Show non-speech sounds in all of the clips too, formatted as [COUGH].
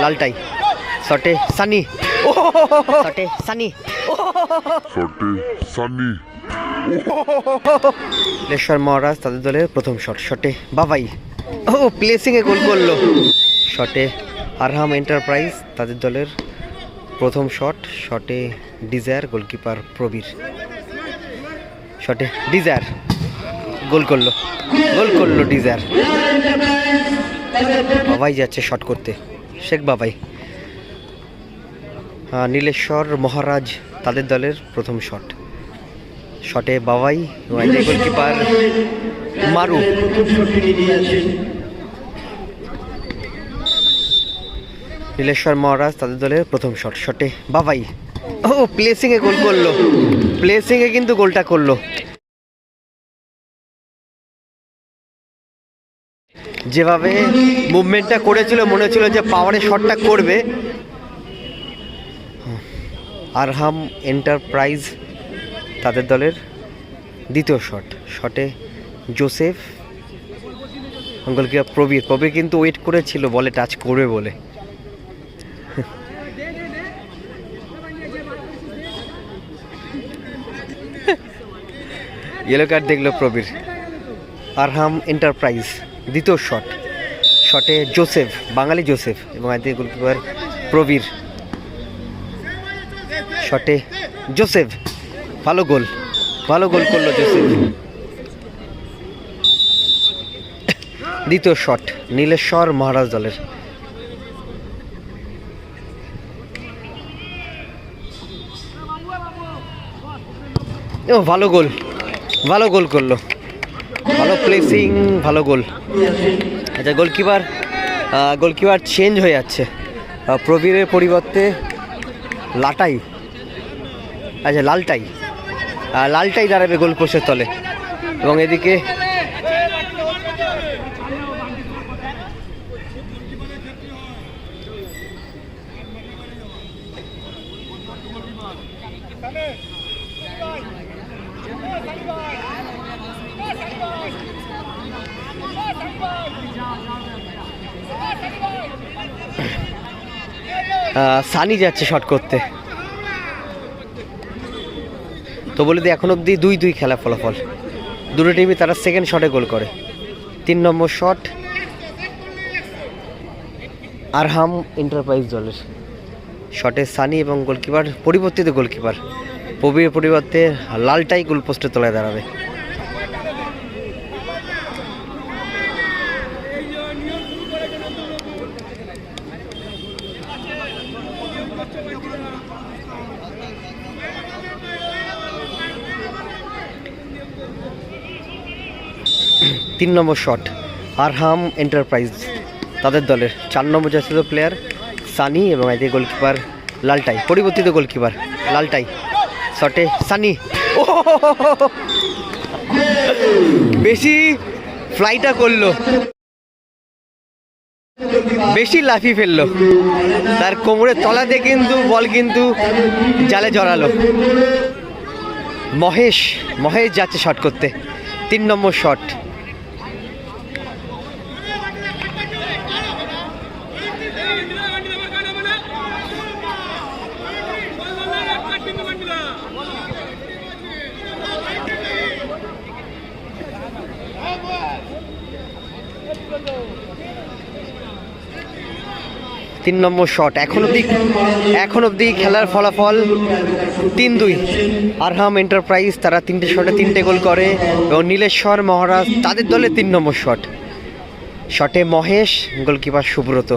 লালটাই। শটে সানি। ও শটে Sunny. Sorte Sunny. লেশ্বর মহারাজ তাদের দলের প্রথম শট শটে বাবাই। ও প্লেসিংয়ে গোল করল। শটে আরহাম এন্টারপ্রাইজ তাদের দলের প্রথম শট শটে ডিজায়ার গোলকিপার প্রবীর। শটে ডিজায়ার গোল করল। গোল করল ডিজায়ার। বাবাই যাচ্ছে শট করতে। শেখ বাবাই। নীলেশ্বর মহারাজ তাদের দলের প্রথম শট। শটে বাবাই গোলকিপার মারু। নীলেশ্বর মহারাজ তাদের দলের প্রথম শট। শটে বাবাই। ও প্লেসিংয়ে গোল করল। প্লেসিংয়ে কিন্তু গোলটা করল। যেভাবে মুভমেন্টটা করেছিল, মনে হচ্ছিল যে পাওয়ারে শটটা করবে। আরহাম এন্টারপ্রাইজ তাদের দলের দ্বিতীয় শট শটে জোসেফ, গোলকিপার প্রবীর। প্রবীর কিন্তু ওয়েট করেছিল, বলে টাচ করবে বলে। [LAUGHS] ইয়েলো কার্ড দেখল প্রবীর। আরহাম এন্টারপ্রাইজ দ্বিতীয় শট। শটে জোসেফ, বাঙালি জোসেফ এবং আদি গোলকিপার প্রবীর। শটে জোসেফ, ভালো গোল ভালো গোল করল জোসেফ। দ্বিতীয় শট, নীলেশ্বর মহারাজ দলের। ও ভালো গোল ভালো গোল করল। ভালো প্লেসিং ভালো গোল আচ্ছা গোলকিপার গোলকিপার চেঞ্জ হয়ে যাচ্ছে। প্রবীরের পরিবর্তে লাটাই। আচ্ছা লালটাই। লালটাই দাঁড়াবে গোল তলে। এবং এদিকে সানি যাচ্ছে শট করতে। তো বলে দিই এখন অবধি দুই দুই খেলা ফলাফল। দুটো টিমই তারা সেকেন্ড শটে গোল করে। তিন নম্বর শট আরহাম এন্টারপ্রাইজ দলের। শটে সানি এবং গোলকিপার পরিবর্তিত গোলকিপার প্রবীর পরিবর্তে লালটাই গোল পোস্টে তলায় দাঁড়াবে। তিন নম্বর শট আরহাম এন্টারপ্রাইজ তাদের দলের চার নম্বর জাতীয় প্লেয়ার সানি এবং এদিকে গোলকিপার লালটাই, পরিবর্তিত গোলকিপার লালটাই শটে সানি ও বেশি ফ্লাইটা করল। বেশি লাফি ফেলল। তার কোমরের তলাতে কিন্তু বল কিন্তু জালে জড়ালো। মহেশ মহেশ যাচ্ছে শট করতে। তিন নম্বর শট তিন নম্বর শট এখন অবধি এখন অবধি খেলার ফলাফল তিন দুই। আরহাম এন্টারপ্রাইজ তারা তিনটে শটে তিনটে গোল করে এবং নীলেশ্বর মহারাজ তাদের দলে তিন নম্বর শট শটে Mahesh goalkeeper Subrata.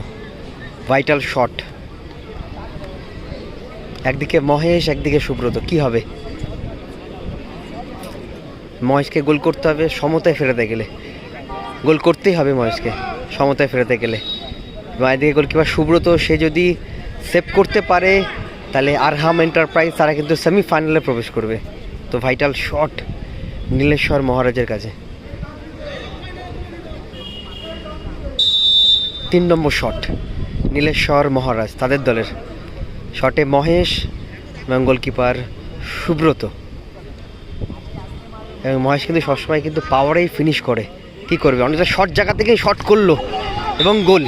Vital shot একদিকে মহেশ, একদিকে সুব্রত। কি হবে? মহেশকে গোল করতে হবে সমতায় ফেরাতে গেলে। গোল করতেই হবে মহেশকে সমতায় ফেরাতে গেলে। এবং এদিকে গোলকিপার সুব্রত, সে যদি সেভ করতে পারে, তাহলে আরহাম এন্টারপ্রাইজ তারা কিন্তু সেমিফাইনালে প্রবেশ করবে। তো ভাইটাল শট নীলেশ্বর মহারাজের কাছে। তিন নম্বর শট নীলেশ্বর মহারাজ তাদের দলের। শটে মহেশ এবং গোলকিপার সুব্রত। এবং মহেশ কিন্তু সবসময় কিন্তু পাওয়ারেই ফিনিশ করে। কি করবে? অনেকটা শর্ট জায়গা থেকেই শট করল। এবং গোল।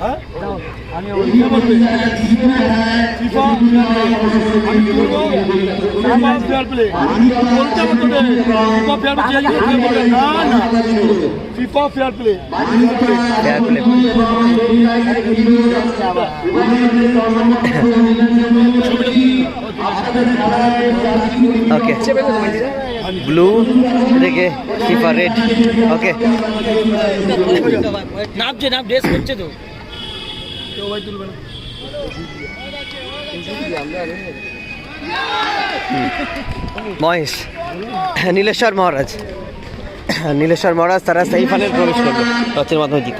হ্যাঁ ব্লু থেকে ফিফা রেড ওকে নাপছে নাপ ড্রেস করছে তো কেউ ভাই তুলবে না। মহেশ, নীলেশ্বর মহারাজ। নীলেশ্বর মহারাজ তারা সেমিফাইনাল প্রবেশ করবে টচের মাধ্যমে জিতে।